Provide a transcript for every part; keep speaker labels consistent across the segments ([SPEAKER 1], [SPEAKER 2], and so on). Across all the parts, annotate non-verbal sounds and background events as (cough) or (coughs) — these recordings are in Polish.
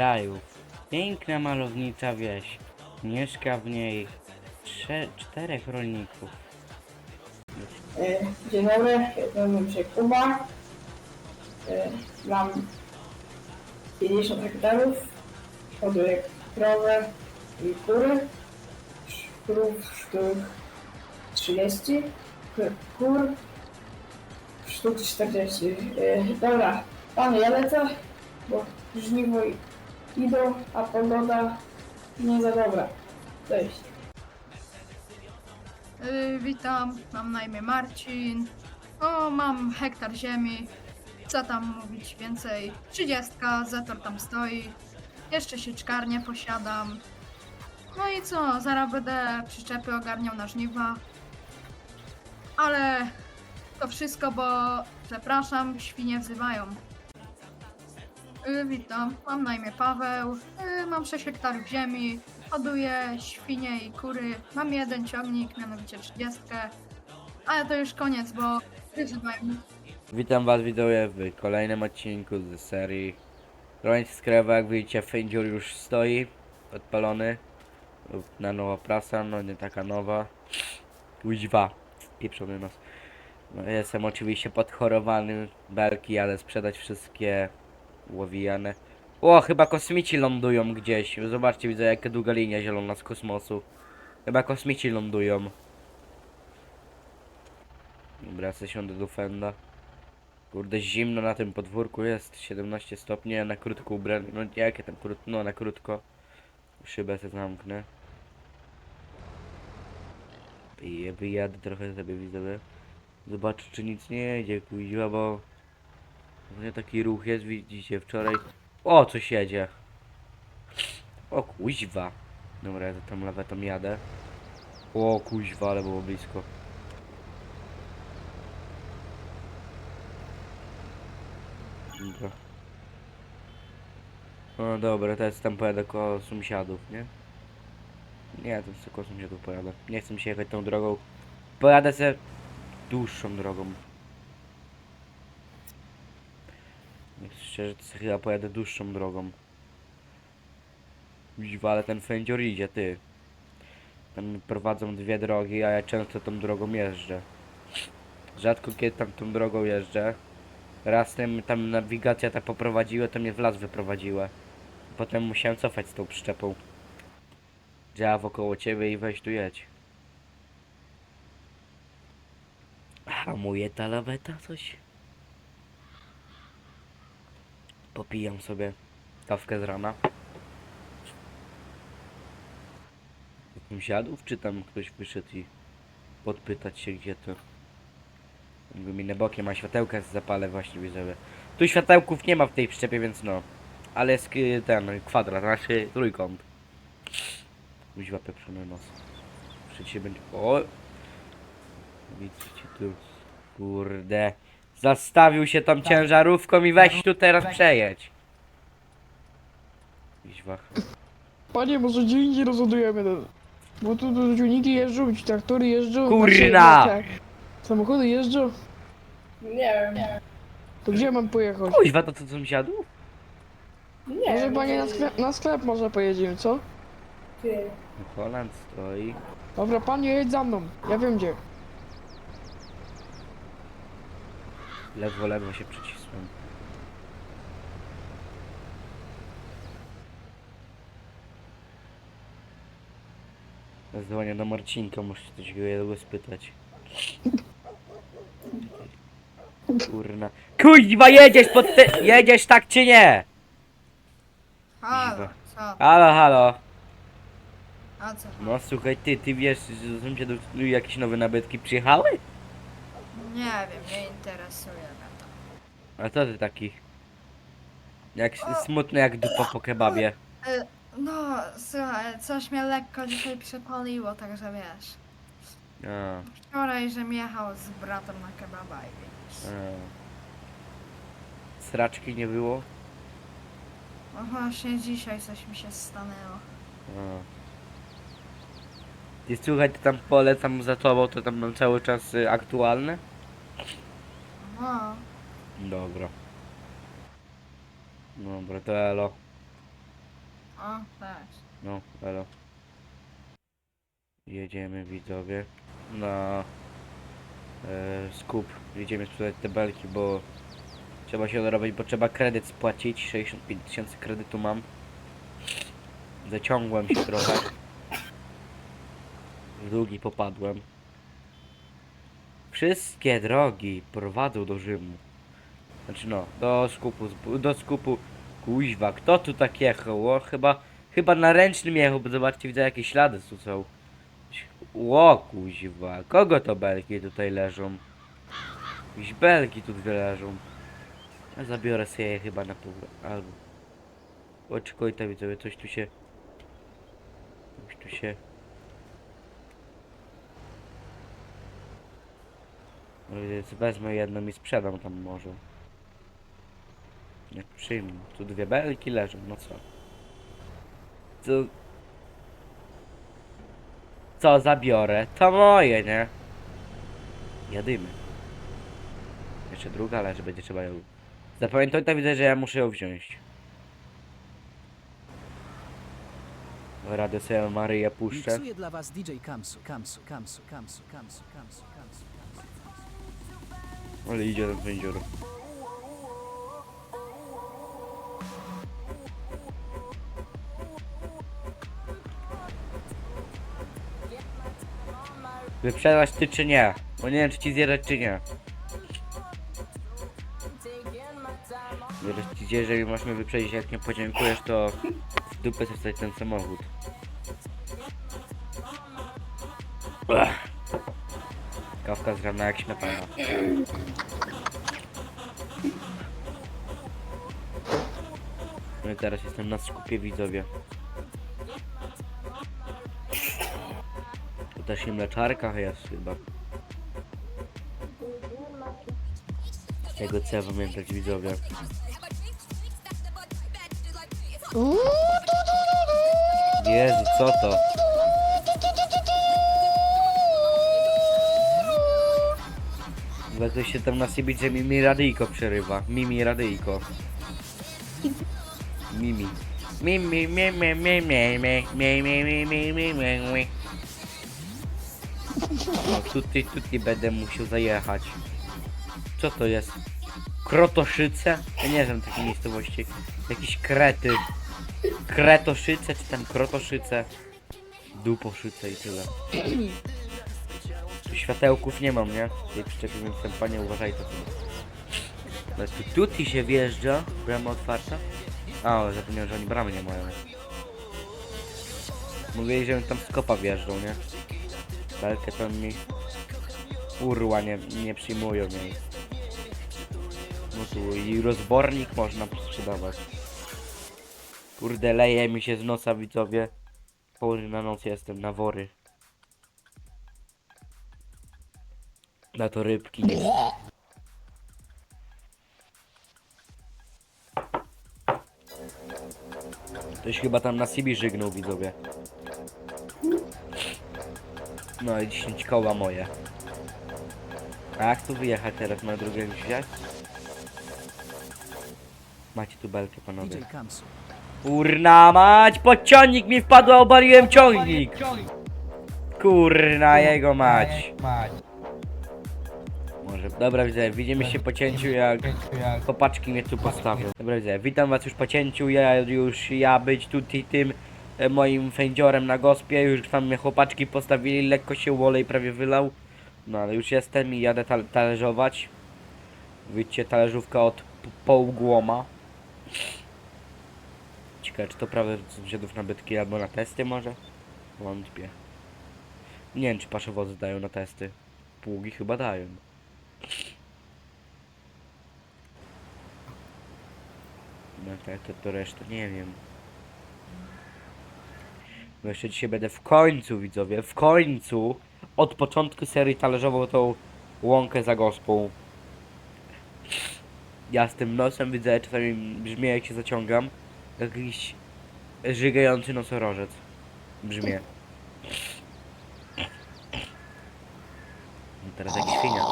[SPEAKER 1] krajów. Piękna malownicza wieś. Mieszka w niej trze- czterech rolników.
[SPEAKER 2] E, Dzień dobry, nazywam się Kuba. E, Mam 50 hektarów. Hoduję krowę i kury. Krów sztuk 30. k- Kur sztuk 40. E, Dobra, panie, ja lecę, bo żniwo idą, a pogoda nie za dobra. Cześć.
[SPEAKER 3] Y, witam, mam na imię Marcin. O, mam hektar ziemi. Co tam mówić więcej? Trzydziestka, zator tam stoi. Jeszcze sieczkarnię posiadam. No i co, zaraz będę przyczepy ogarniał na żniwa. Ale to wszystko, bo przepraszam, świnie wzywają. Y, witam, mam na imię Paweł. Y, mam 6 hektarów ziemi. Hoduję świnie i kury. Mam jeden ciągnik, mianowicie 30. Ale to już koniec, bo wyzywają.
[SPEAKER 1] Witam was widzowie w kolejnym odcinku z serii Rolnik z Krewa, jak widzicie fędziur już stoi, odpalony na nowa prasa, no nie taka nowa Kuźwa, pieprzony nos no, Jestem oczywiście podchorowany, belki jadę sprzedać wszystkie łowijane O, chyba kosmici lądują gdzieś, zobaczcie widzę jaka długa linia zielona z kosmosu. Chyba kosmici lądują. Dobra, se siądę do fenda. Kurde, zimno na tym podwórku jest, 17 stopni, na krótko ubrany, no jakie tam krótko, no na krótko. Szybę sobie zamknę. I wyjadę trochę sobie widzowie. Zobaczę czy nic nie jedzie, kuźwa, bo... Nie taki ruch jest, widzicie, wczoraj... O, coś jedzie. O kuźwa. Dobra, ja za tą lawetą jadę. O kuźwa, ale było blisko. Dobra. No dobra, teraz tam pojadę koło sąsiadów, nie? Nie, to sobie koło sąsiadów pojadę. Nie chcę się jechać tą drogą. Pojadę se dłuższą drogą. Jak szczerze, to chyba pojadę dłuższą drogą. Kuźwa, ale ten fędzior idzie, ty. Tam prowadzą dwie drogi, a ja często tą drogą jeżdżę. Rzadko kiedy tam tą drogą jeżdżę. Raz tym tam nawigacja ta poprowadziła, to mnie w las wyprowadziła. Potem musiałem cofać z tą przyczepą. Działa wokoło ciebie i weź tu jedź. Hamuje ta laweta coś? Popijam sobie kawkę z rana. Sąsiadów, czy tam ktoś wyszedł i podpytać się gdzie to? Guminę bokiem, a światełka zapalę właśnie widzowie. Tu światełków nie ma w tej przyczepie, więc no. Ale jest y, ten kwadrat, znaczy trójkąt. Kuźwa pieprzony nos. Przecież będzie... O! Widzicie tu. Kurde. Zastawił się tą ciężarówką i weź tu teraz przejedź. Kuźwa.
[SPEAKER 4] Panie, może gdzie indziej rozładujemy ten. Bo tu tu ciągniki jeżdżą, ci traktory jeżdżą.
[SPEAKER 1] Kurna!
[SPEAKER 4] znaczy, tak, Samochody jeżdżą.
[SPEAKER 2] Nie wiem,
[SPEAKER 4] To gdzie mam pojechać?
[SPEAKER 1] Kuźwa to co sąsiadów?
[SPEAKER 2] nie
[SPEAKER 4] Może
[SPEAKER 2] wiem.
[SPEAKER 4] panie na sklep, na sklep może pojedziemy, co?
[SPEAKER 2] Ty.
[SPEAKER 1] Holand stoi.
[SPEAKER 4] Dobra, panie jedź za mną. Ja wiem gdzie.
[SPEAKER 1] Ledwo, ledwo się przycisłem. Zadzwonię do Marcinka, muszę coś go spytać. Kurna. Kuźwa, jedziesz pod te... Jedziesz tak czy nie?
[SPEAKER 3] Halo, co?
[SPEAKER 1] Halo, halo.
[SPEAKER 3] A co?
[SPEAKER 1] No słuchaj, ty, ty wiesz, że są cię do... jakieś nowe nabytki przyjechały?
[SPEAKER 3] Nie wiem, nie interesuje mnie to.
[SPEAKER 1] A co ty taki? Jak smutny jak dupa po kebabie.
[SPEAKER 3] Y, no, słuchaj, coś mnie lekko dzisiaj przepaliło, także wiesz.
[SPEAKER 1] A,
[SPEAKER 3] Wczoraj, żem jechał z bratem na kebaba i
[SPEAKER 1] a. Sraczki nie było?
[SPEAKER 3] No właśnie dzisiaj coś mi się stanęło.
[SPEAKER 1] A. Ty słuchaj, ty tam pole tam za tobą, to tam mam cały czas y, aktualne?
[SPEAKER 3] No,
[SPEAKER 1] Dobra. Dobra, to elo.
[SPEAKER 3] No, też.
[SPEAKER 1] No, elo. Jedziemy widzowie na e, skup. Jedziemy sprzedać te belki, bo trzeba się dorobić, bo trzeba kredyt spłacić. 65 tysięcy kredytu mam. Zaciągłem się trochę. Długi popadłem. Wszystkie drogi prowadzą do Rzymu. Znaczy no, do skupu, do skupu. Kuźwa, kto tu tak jechał? O, chyba, chyba na ręcznym jechał, bo zobaczcie, widzę jakieś ślady tu są. Ło, kuźwa, kogo to belki tutaj leżą? Jakieś belki tu dwie leżą. Ja zabiorę sobie je chyba na pół, albo... Oczekuj to widzowie, coś tu się... Coś tu się... więc wezmę jedną i sprzedam tam może. Jak przyjmę. Tu dwie belki leżą, no co? Co? Co zabiorę? To moje, nie? Jadymy. Jeszcze druga leży, będzie trzeba ją... Zapamiętaj to widzę, że ja muszę ją wziąć. Radę sobie Maryję puszczę.
[SPEAKER 5] Miksuję dla was DJ Kamsu, Kamsu, Kamsu, Kamsu, Kamsu, Kamsu, Kamsu.
[SPEAKER 1] Ale idzie ten wędzior. Wyprzedać ty czy nie? Bo nie wiem czy ci zjadać czy nie. Zaraz ci zjeżdżę i masz mnie wyprzedzić, jak nie podziękujesz to w dupę sobie ten samochód. Ech. Kawka z rana jak śmietana. No i teraz jestem na skupie widzowie. Tu też i mleczarka jest chyba. Z tego co ja pamiętać widzowie. Jezu, co to? Będę się tam na Sibidzie Mimi radyjko przerywa. Mimi radyjko. Mimi. Mimi, mimi, mimi, mimi, mimi, mimi, mimi, mimi. mimi. No tutaj, tutaj będę musiał zajechać. Co to jest? Krotoszyce? Ja nie znam takiej miejscowości. Jakieś krety. Kretoszyce czy tam krotoszyce? Duposzyce i tyle. Światełków nie mam, nie? Tutaj przyczepił więc ten panie uważaj to. No tu tutaj się wjeżdża, brama otwarta. A, o, zapomniałem, że oni bramy nie mają. Mówili, że tam z kopa wjeżdżą, nie? Belkę to mi urła nie, nie przyjmują jej. No tu i rozbornik można sprzedawać. Kurde, leje mi się z nosa widzowie. Położę na noc jestem, na wory. Na to rybki. Ktoś chyba tam na Sibi żygnął widzowie. No i 10 koła moje. A jak tu wyjechać teraz na drugą wziąć? Macie tu belkę panowie. Kurna mać, podciągnik mi wpadł, a obaliłem ciągnik. Kurna jego mać. Dobra widzę, widzimy się po cięciu jak chłopaczki mnie tu postawią. Dobra widzę, witam was już po cięciu, ja już ja być tutaj tym e, moim fędziorem na gospie, już tam mnie chłopaczki postawili, lekko się olej prawie wylał. No ale już jestem i jadę tal talerzować. Wyjdźcie talerzówka od p- półgłoma. Ciekawe, czy to prawe sąsiadów na bytki albo na testy może? Wątpię. Nie wiem, czy paszowozy dają na testy. Pługi chyba dają. No tak, to, to resztę nie wiem. No jeszcze dzisiaj będę w końcu, widzowie, w końcu od początku serii talerzową tą łąkę za gospą. Ja z tym nosem widzę, czasami brzmi jak się zaciągam. Jakiś żygający nosorożec. Brzmie. No teraz jak świnia.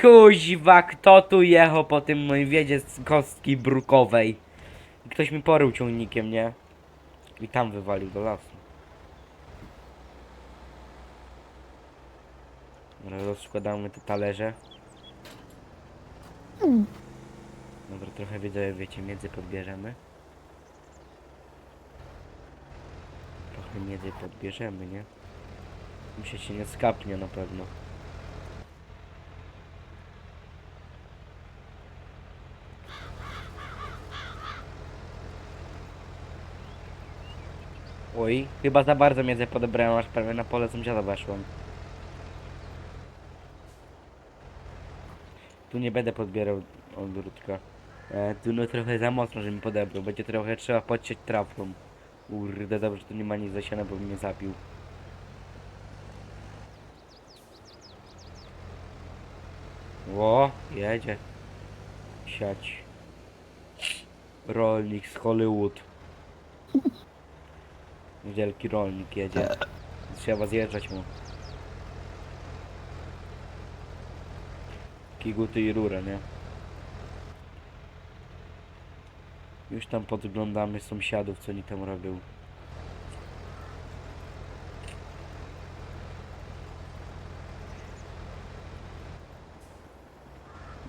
[SPEAKER 1] Kuźwa, kto tu jechał po tym moim wiedzie z kostki brukowej? Ktoś mi porył ciągnikiem, nie? I tam wywalił do lasu. Rozkładamy te talerze. Dobra, trochę wiedzę, wiecie, miedzy podbierzemy. Trochę miedzy podbierzemy, nie? Myślę, się nie skapnie na pewno. Oj, chyba za bardzo miedzę podebrałem, aż prawie na pole sąsiada weszłem. Tu nie będę podbierał ogródka. E, tu no trochę za mocno, żebym podebrał. Będzie trochę trzeba podciąć trawką. Kurde, dobrze, że tu nie ma nic zasiane, bo mnie zabił. Ło, jedzie. Siać. Rolnik z Hollywood. Wielki rolnik jedzie. Trzeba zjeżdżać mu. Kiguty i rurę, nie? Już tam podglądamy sąsiadów, co oni tam robią.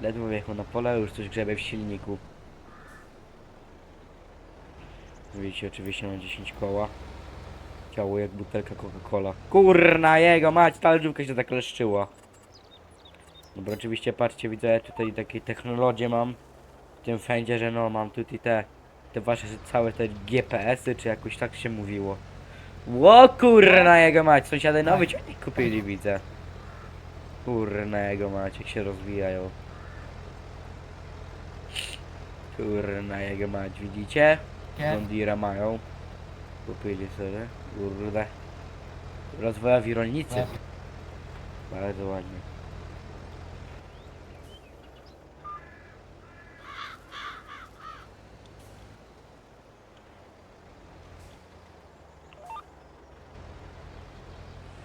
[SPEAKER 1] Ledwo wjechał na pole, już coś grzebie w silniku. Widzicie, oczywiście na 10 koła. Ciało jak butelka Coca-Cola. Kurna jego mać, ta lżówka się zakleszczyła. Dobra, oczywiście patrzcie, widzę tutaj takie technologie mam w tym fędzie, że no mam tutaj te te wasze całe te GPS-y, czy jakoś tak się mówiło. Ło kurna jego mać, sąsiady nowy ciągnik kupili widzę. Kurna jego mać, jak się rozwijają. Kurna jego mać, widzicie? Mondira mają. Kupili sobie, kurde. Rozwojowi rolnicy. Bardzo ładnie.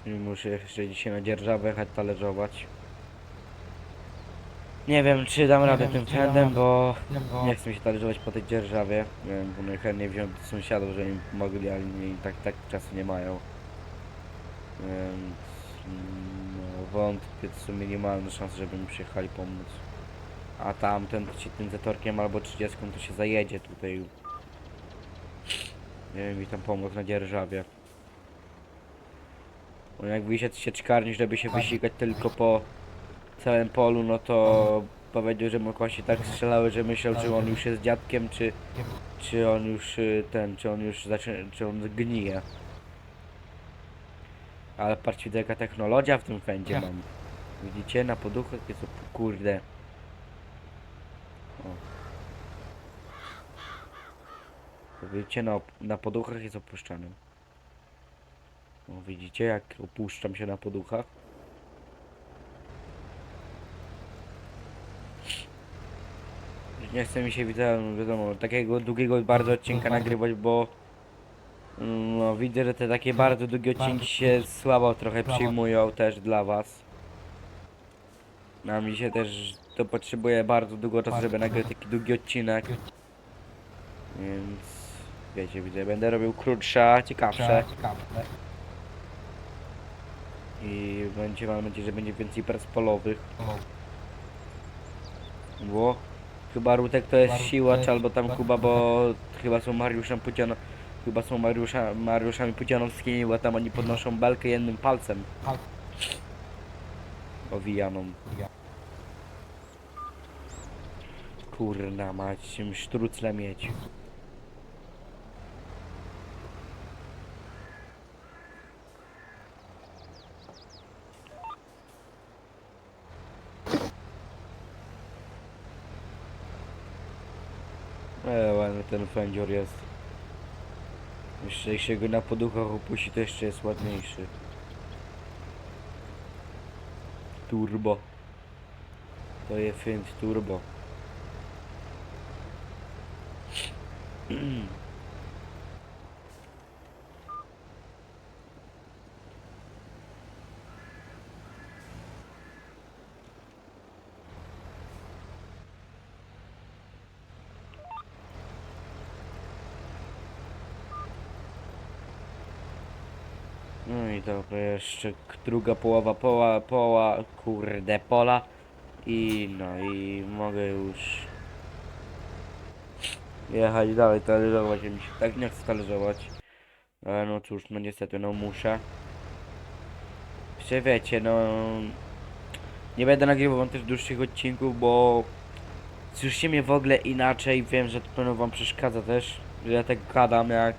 [SPEAKER 1] Muszę jeszcze dzisiaj na dzierżawę jechać talerzować. Nie wiem czy dam radę tym fendem, bo nie chcę mi się talerzować po tej dzierżawie. Nie wiem, bo najchętniej wziąłem do sąsiadów, że im pomogli, ale nie, tak, tak czasu nie mają. Więc no, wątpię, to są minimalne szanse, żeby mi przyjechali pomóc. A tamten ci tym zatorkiem albo 30 to się zajedzie tutaj. Nie wiem, mi tam pomóc na dzierżawie. Bo jak wyjdzie sieczkarni, żeby się wysikać tylko po całym polu, no to powiedział, że mokłasi tak strzelały, że myślał, czy on już jest dziadkiem, czy, czy on już y, ten, czy on już zaczyna, czy on gnije. Ale patrzcie, widzę, jaka technologia w tym fędzie mam. Widzicie, na poduchach jest kurde. O. Widzicie, na, op- na poduchach jest opuszczany. O, widzicie, jak opuszczam się na poduchach? Nie chce mi się, widzę, wiadomo, takiego długiego bardzo odcinka nagrywać, bo mm, no, widzę, że te takie bardzo długie odcinki się słabo trochę przyjmują też dla was. A mi się też to potrzebuje bardzo długo czasu, żeby nagrać taki długi odcinek. Więc wiecie, widzę, będę robił krótsze, ciekawsze. I będzie, mam nadzieję, że będzie więcej prac polowych. Bo chyba Rutek to jest siłacz albo tam Kuba, bo chyba są Mariuszem Pudziano, chyba są Mariusza, Mariuszami Pudzianowskimi, bo tam oni podnoszą belkę jednym palcem. Owijaną. Kurna mać, czym sztrucle mieć. E, ładny ten fędzior jest. Jeszcze jak się go na poduchach opuści, to jeszcze jest ładniejszy. Turbo. To jest Fiat Turbo. (clears throat) No i dobra, jeszcze druga połowa poła, poła, kurde, pola. I no i mogę już jechać dalej, talerzować. Mi się tak nie chce talerzować. Ale no cóż, no niestety, no muszę. Jeszcze wiecie, no... Nie będę nagrywał wam też dłuższych odcinków, bo... Słyszycie mnie w ogóle inaczej, wiem, że to pewno wam przeszkadza też, że ja tak gadam jak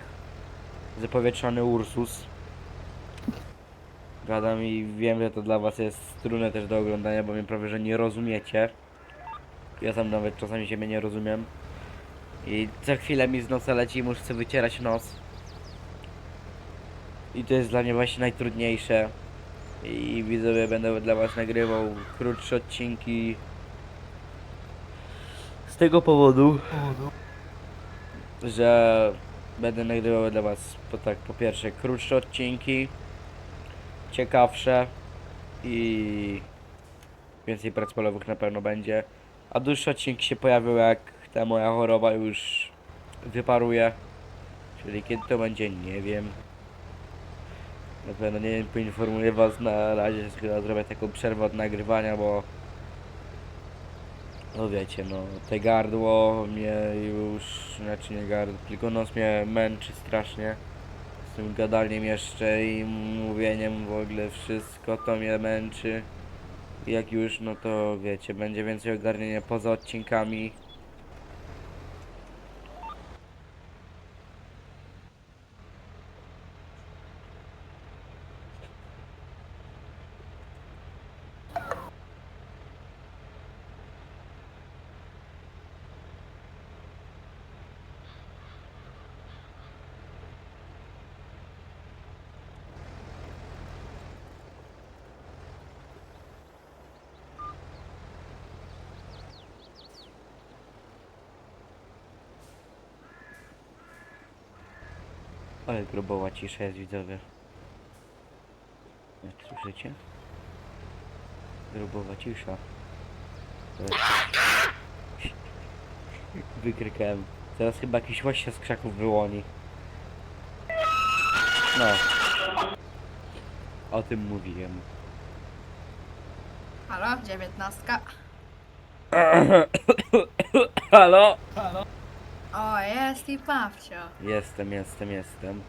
[SPEAKER 1] zapowietrzony Ursus. Gadam i wiem, że to dla was jest trudne też do oglądania, bo mnie prawie, że nie rozumiecie. Ja sam nawet czasami siebie nie rozumiem. I co chwilę mi z nosa leci i muszę wycierać nos. I to jest dla mnie właśnie najtrudniejsze. I widzowie będę dla was nagrywał krótsze odcinki. Z tego powodu, że będę nagrywał dla was po tak po pierwsze krótsze odcinki, ciekawsze i więcej prac polowych na pewno będzie. A dłuższe odcinki się pojawią jak ta moja choroba już wyparuje. Czyli kiedy to będzie, nie wiem. Na pewno nie wiem, poinformuję was na razie, chyba zrobię taką przerwę od nagrywania, bo no wiecie, no te gardło mnie już, znaczy nie gardło, tylko nos mnie męczy strasznie. Tym gadaniem jeszcze i mówieniem w ogóle wszystko to mnie męczy. Jak już, no to wiecie, będzie więcej ogarnienia poza odcinkami. Ale grobowa cisza jest widzowie. Jak słyszycie? Grobowa cisza. Wykrykałem. Teraz chyba jakiś łosia z krzaków wyłoni. No. O tym mówiłem.
[SPEAKER 3] Halo, dziewiętnastka. (coughs)
[SPEAKER 1] Halo?
[SPEAKER 3] O, jest i Pawcio.
[SPEAKER 1] Jestem, jestem, jestem.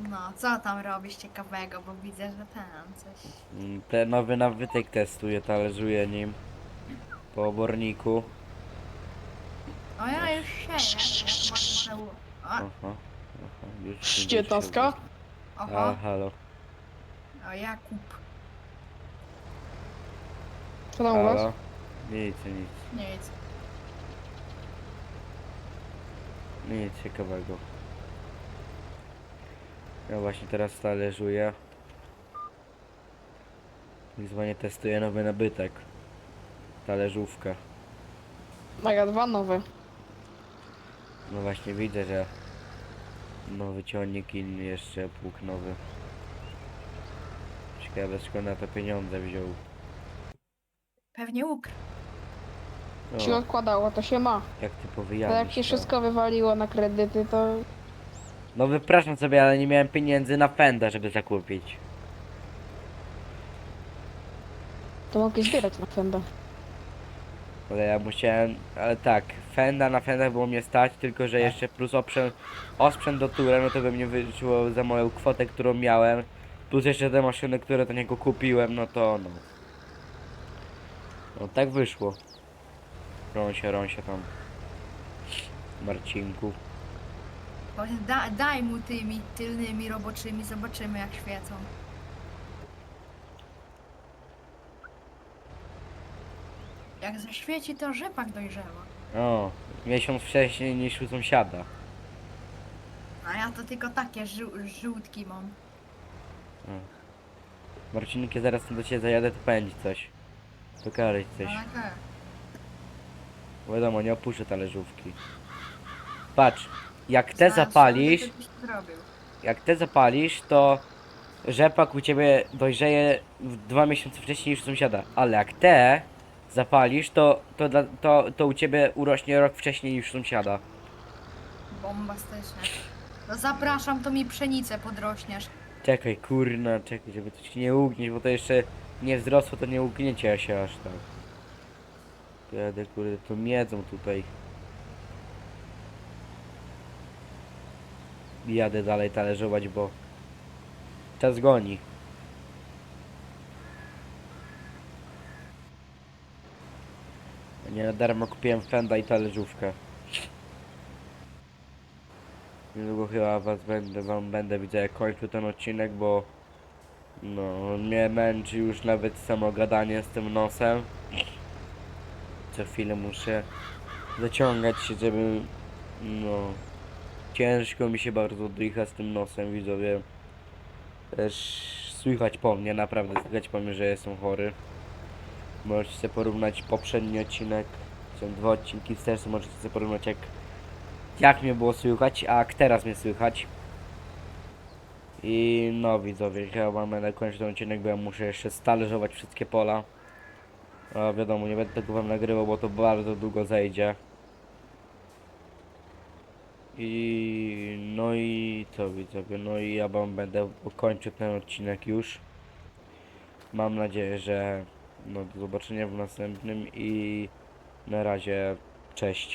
[SPEAKER 3] No, co tam robisz ciekawego, bo widzę, że ten coś...
[SPEAKER 1] Mm, Te nowy nawytek testuję, talerzuję nim. Po oborniku.
[SPEAKER 3] O, ja już sieję. Może- może-
[SPEAKER 1] Aha.
[SPEAKER 3] O,
[SPEAKER 1] Aha, już? A,
[SPEAKER 3] oho,
[SPEAKER 1] halo.
[SPEAKER 3] o Jakub.
[SPEAKER 4] Co tam u was?
[SPEAKER 1] Halo? Nic, nic.
[SPEAKER 3] Nic.
[SPEAKER 1] Nic ciekawego. Ja właśnie teraz talerzuję. Wyzwanie testuję nowy nabytek. Talerzówkę.
[SPEAKER 4] Mega dwa nowe.
[SPEAKER 1] No właśnie widzę, że nowy ciągnik i jeszcze pług nowy. Ciekawe skąd na to pieniądze wziął.
[SPEAKER 3] Pewnie ukrył.
[SPEAKER 4] Się
[SPEAKER 1] O,
[SPEAKER 4] odkładało, to się ma.
[SPEAKER 1] jak ty
[SPEAKER 4] A jak się
[SPEAKER 1] to.
[SPEAKER 4] wszystko wywaliło na kredyty, to
[SPEAKER 1] No wypraszam sobie, ale nie miałem pieniędzy na pęda, żeby zakupić.
[SPEAKER 4] to mogę zbierać na fenda.
[SPEAKER 1] Ale ja musiałem, ale tak, fenda na fendach było mnie stać, tylko że jeszcze plus oprzęt, osprzęt do tura, no to by mnie wyszło za moją kwotę, którą miałem. Plus jeszcze te maszyny, które do niego kupiłem, no to no. No tak wyszło. Rąsia, rąsia tam. Marcinku.
[SPEAKER 3] Da, daj mu tymi tylnymi roboczymi, zobaczymy jak świecą. Jak zaświeci, to rzepak dojrzewa.
[SPEAKER 1] O, miesiąc wcześniej niż u sąsiada.
[SPEAKER 3] A ja to tylko takie żół, żółtki mam.
[SPEAKER 1] Marcinek, ja zaraz do ciebie zajadę, to pędzi coś. Pokażę ci coś.
[SPEAKER 3] Ale tak.
[SPEAKER 1] Wiadomo, nie opuszczę talerzówki. Patrz, jak te
[SPEAKER 3] Zaraz,
[SPEAKER 1] zapalisz,
[SPEAKER 3] co byś tu zrobił?
[SPEAKER 1] jak te zapalisz, to rzepak u ciebie dojrzeje w dwa miesiące wcześniej niż u sąsiada. Ale jak te zapalisz, to, to, dla- to, to u ciebie urośnie rok wcześniej niż u sąsiada.
[SPEAKER 3] Bombastyczne. No zapraszam, to mi pszenicę podrośniesz.
[SPEAKER 1] Czekaj, kurna, czekaj, żeby to się nie ugnieść, bo to jeszcze nie wzrosło, to nie ugniecie się aż tak. Jadę, kurde, to miedzą tutaj. Jadę dalej talerzować, bo czas goni. Nie na darmo kupiłem fenda i talerzówkę. Niedługo chyba was będę, wam będę widzę jak kończył ten odcinek, bo no mnie męczy już nawet samo gadanie z tym nosem. Co chwilę muszę zaciągać się, żeby no ciężko mi się bardzo oddycha z tym nosem widzowie. Też słychać po mnie, naprawdę słychać po mnie, że jestem chory. Możecie sobie porównać poprzedni odcinek, są dwa odcinki wstecz, możecie sobie porównać jak jak mnie było słychać, a jak teraz mnie słychać. I no widzowie, chyba będę kończyć ten odcinek, bo ja muszę jeszcze stalerzować wszystkie pola. A wiadomo, nie będę tego wam nagrywał, bo to bardzo długo zejdzie. I no i co widzowie, no i ja wam będę kończył ten odcinek już. Mam nadzieję, że no do zobaczenia w następnym i na razie cześć.